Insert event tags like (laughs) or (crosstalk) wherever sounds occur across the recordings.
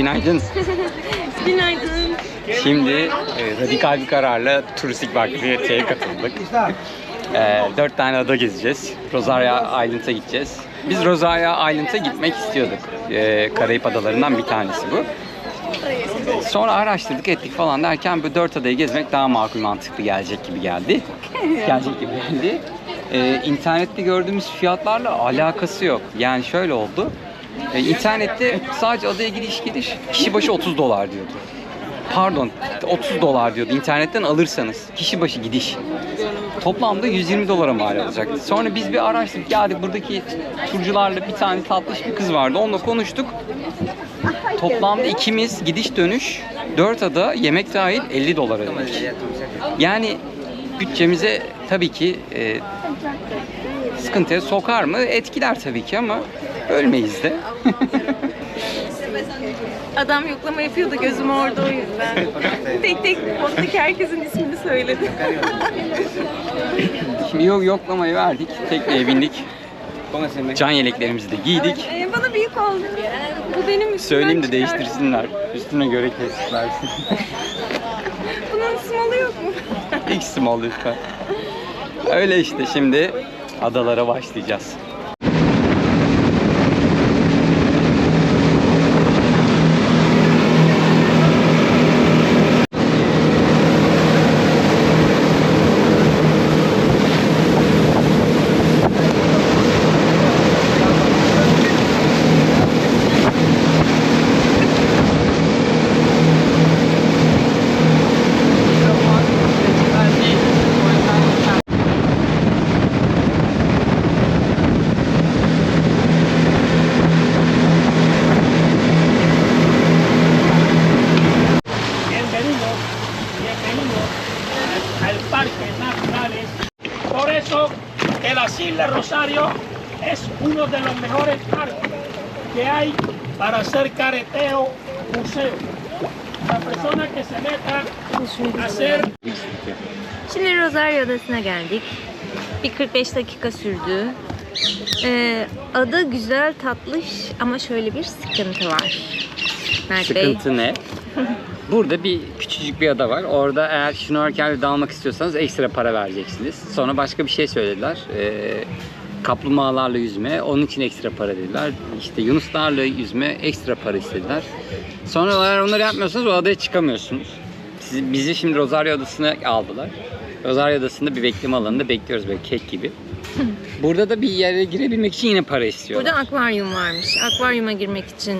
günaydın. (laughs) Günaydın. Şimdi e, radikal bir kararla turistik vakfiyeteye katıldık. E, dört tane ada gezeceğiz. Rosaria Island'a gideceğiz. Biz Rosaria Island'a gitmek istiyorduk. E, Karayip adalarından bir tanesi bu. Sonra araştırdık ettik falan derken bu dört adayı gezmek daha makul mantıklı gelecek gibi geldi. gelecek gibi geldi. Ee, internette gördüğümüz fiyatlarla alakası yok. Yani şöyle oldu. Ee, internette sadece adaya gidiş gidiş kişi başı 30 dolar diyordu. Pardon 30 dolar diyordu internetten alırsanız kişi başı gidiş. Toplamda 120 dolara mal olacaktı. Sonra biz bir araştırdık. Geldik buradaki turcularla bir tane tatlış bir kız vardı. Onunla konuştuk. Toplamda ikimiz gidiş dönüş 4 ada yemek dahil 50 dolar ödedik. Yani bütçemize tabii ki e, sıkıntıya sokar mı? Etkiler tabii ki ama ölmeyiz de. Adam yoklama yapıyordu gözüm orada o yüzden. tek tek oradaki herkesin ismini söyledi. Şimdi yok yoklamayı verdik. Tekneye bindik. Can yeleklerimizi de giydik. Ee, bana büyük oldu. Bu benim üstümden Söyleyeyim de çıkar. değiştirsinler. Üstüne göre kesitlersin. (laughs) Bunun small'ı yok mu? İlk small lütfen. Öyle işte şimdi adalara başlayacağız. Uno de los mejores parques que hay para hacer careteo, buceo. La persona que se meta a hacer Şimdi Rosario Adası'na geldik. Bir 45 dakika sürdü. Ee, ada güzel, tatlış ama şöyle bir sıkıntı var. Mert Bey. Sıkıntı ne? Burada bir küçücük bir ada var. Orada eğer şnorkelle dalmak istiyorsanız ekstra para vereceksiniz. Sonra başka bir şey söylediler. Ee, kaplumbağalarla yüzme, onun için ekstra para dediler. İşte yunuslarla yüzme ekstra para istediler. Sonra eğer onları yapmıyorsanız o adaya çıkamıyorsunuz. Sizi, bizi şimdi Rosario Adası'na aldılar. Rosario Adası'nda bir bekleme alanında bekliyoruz böyle kek gibi. (laughs) Burada da bir yere girebilmek için yine para istiyorlar. Burada akvaryum varmış. Akvaryuma girmek için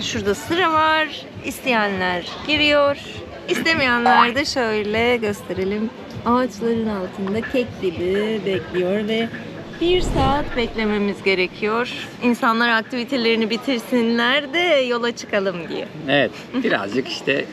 şurada sıra var. İsteyenler giriyor. İstemeyenler de şöyle gösterelim. Ağaçların altında kek gibi bekliyor ve bir saat beklememiz gerekiyor. İnsanlar aktivitelerini bitirsinler de yola çıkalım diye. Evet, birazcık işte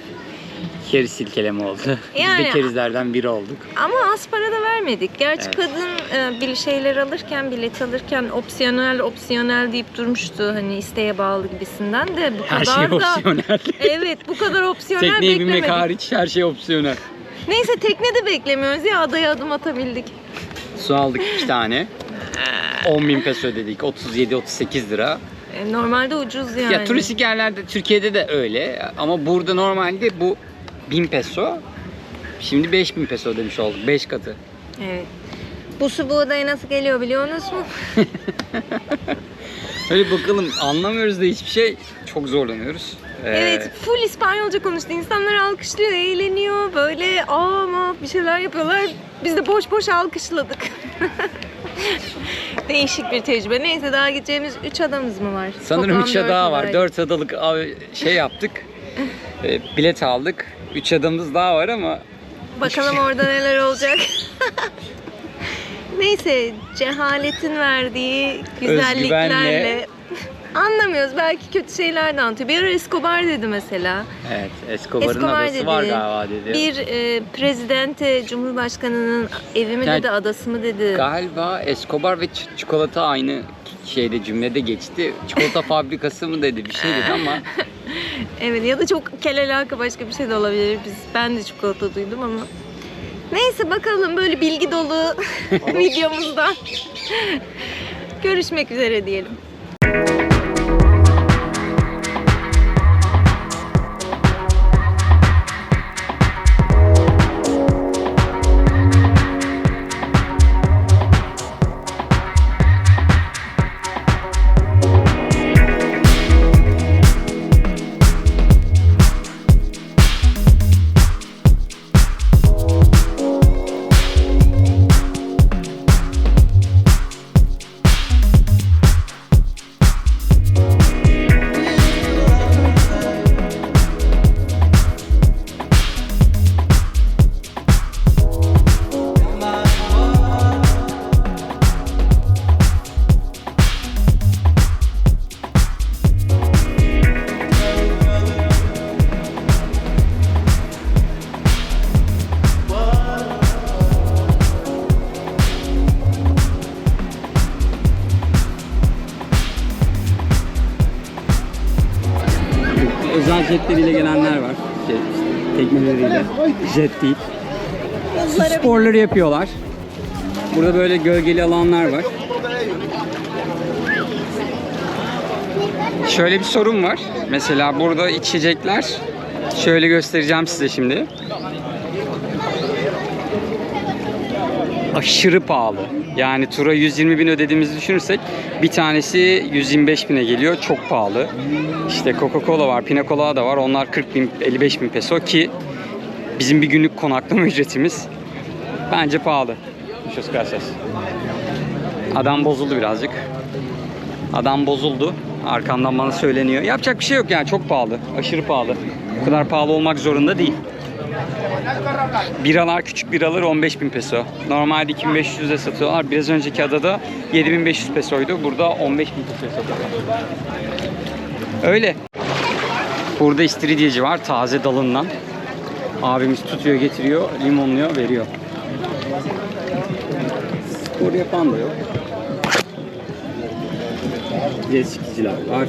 keriz silkeleme oldu. Biz Yani- de kerizlerden biri olduk. Ama az para da vermedik. Gerçi Evet. kadın e, bir şeyler alırken, bilet alırken opsiyonel opsiyonel deyip durmuştu. Hani isteğe bağlı gibisinden de bu Her kadar şey da... opsiyonel. (laughs) Evet bu kadar opsiyonel Tekneye binmek beklemedik. hariç her şey opsiyonel. Neyse teknede beklemiyoruz ya adaya adım atabildik. Su aldık iki tane. 10 bin peso ödedik. 37-38 lira. E, normalde ucuz yani. Ya turistik yerlerde Türkiye'de de öyle. Ama burada normalde bu 1000 peso. Şimdi 5000 peso ödemiş olduk. 5 katı. Evet. Bu su bu adaya nasıl geliyor biliyorsunuz (laughs) mu? Öyle bakalım anlamıyoruz da hiçbir şey. Çok zorlanıyoruz. Ee, Evet full İspanyolca konuştu. İnsanlar alkışlıyor, eğleniyor. Böyle aa ama bir şeyler yapıyorlar. Biz de boş boş alkışladık. (laughs) Değişik bir tecrübe. Neyse daha gideceğimiz 3 adamız mı var? Sanırım Toplam 3 dört ada var. adaydı. 4 adalık şey yaptık. Ee, (laughs) bilet aldık. 3 adamımız daha var ama Bakalım orada neler (laughs) olacak. Neyse cehaletin verdiği güzelliklerle Özgüvenle. Anlamıyoruz. Belki kötü şeyler de anlatıyor. Bir ara Escobar dedi mesela. evet Escobar'ın Escobar adası dedi. var galiba dedi. Bir e, prezidente, cumhurbaşkanının evi mi Yani- dedi, adası mı dedi. Galiba Escobar ve ç- çikolata aynı şeyde cümlede geçti. Çikolata (laughs) fabrikası mı dedi bir şey dedi ama (laughs) Evet ya da çok kelelaka başka bir şey de olabilir. Biz ben de çikolata duydum ama. Neyse bakalım böyle bilgi dolu (laughs) videomuzda görüşmek üzere diyelim. Jetleriyle gelenler var. Şey, tekmeleriyle. Jet değil. Su sporları yapıyorlar. Burada böyle gölgeli alanlar var. Şöyle bir sorun var. Mesela burada içecekler şöyle göstereceğim size şimdi. Aşırı pahalı. Yani tura 120 bin ödediğimizi düşünürsek bir tanesi 125 bine geliyor. Çok pahalı. İşte Coca-Cola var, Pina Colada var. Onlar 40 bin, 55 bin peso ki bizim bir günlük konaklama (laughs) ücretimiz bence pahalı. Muchas gracias. Adam bozuldu birazcık. Adam bozuldu. Arkamdan bana söyleniyor. Yapacak bir şey yok yani çok pahalı. Aşırı pahalı. Bu kadar pahalı olmak zorunda değil. Biralar küçük biralar 15 bin peso. Normalde 2500'e satıyorlar. Biraz önceki adada 7500 pesoydu. Burada 15 bin pesoya satıyorlar. Öyle. Burada istiridyeci var taze dalından. Abimiz tutuyor getiriyor limonluyor veriyor. Spor yapan da yok. Jet skiciler var.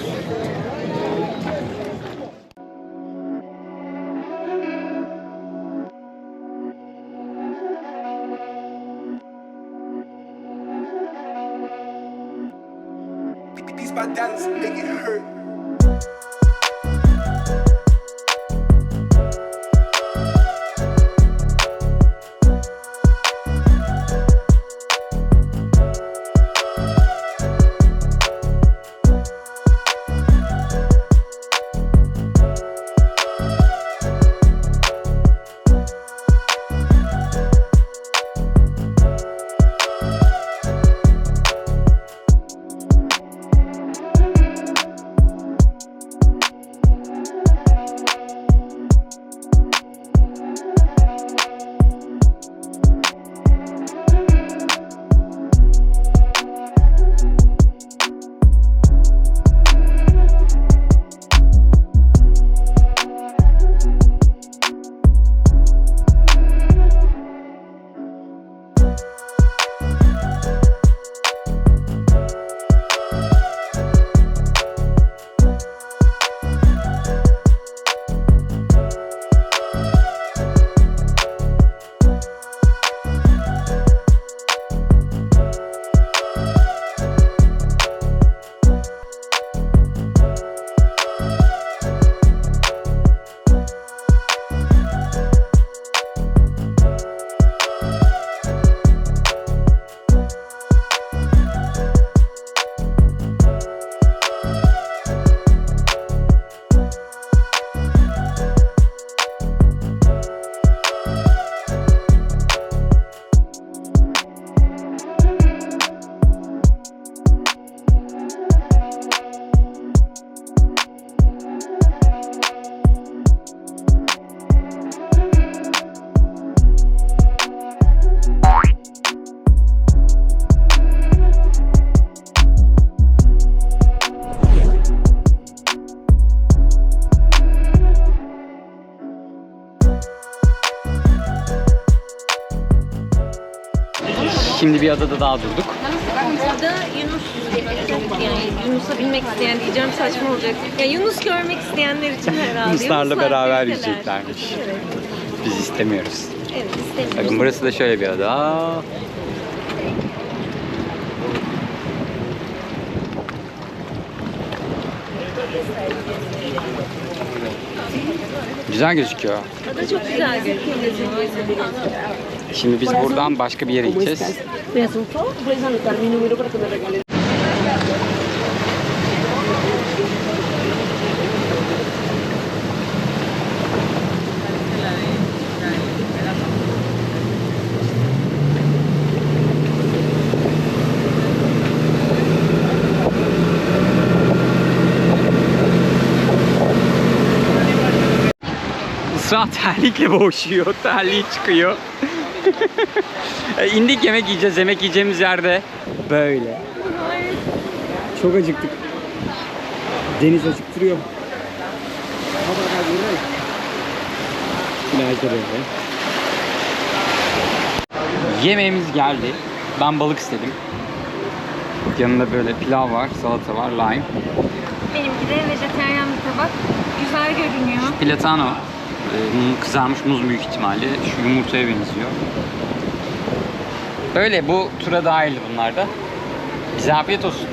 Bir adada daha durduk. Burada Yunus yani Yunus'a binmek isteyen diyeceğim saçma olacak. Ya Yunus görmek isteyenler için herhalde. Yunuslarla Yunuslar beraber birlikteler. yüzeceklermiş. Evet. Biz istemiyoruz. Evet istemiyorum. Bakın burası da şöyle bir ada. Güzel gözüküyor. Ada çok güzel görünüyor. Şimdi biz buradan başka bir yere gideceğiz. Isra terlikle boğuşuyor. Terliği çıkıyor. E, İndik yemek yiyeceğiz. Yemek yiyeceğimiz yerde böyle. Çok acıktık. Deniz acıktırıyor. Plajda böyle. Yemeğimiz geldi. Ben balık istedim. Yanında böyle pilav var, salata var, lime. Benimki de vejeteryan bir tabak. Güzel görünüyor. Platano. Ee, kızarmış muz büyük ihtimalle. Şu yumurtaya benziyor. Böyle bu tura dahil bunlar da. Bize afiyet olsun.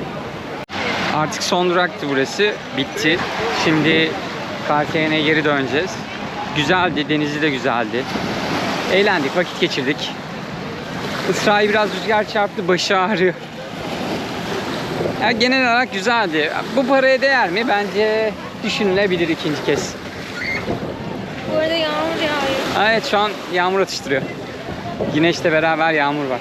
Artık son duraktı burası. Bitti. Şimdi Cartagena'ya geri döneceğiz. Güzeldi, denizi de güzeldi. Eğlendik, vakit geçirdik. Isra'yı biraz rüzgar çarptı, başı ağrıyor. Ya genel olarak güzeldi. Bu paraya değer mi? Bence düşünülebilir ikinci kez. Bu arada yağmur yağıyor. Evet şu an yağmur atıştırıyor. Güneşle beraber yağmur var.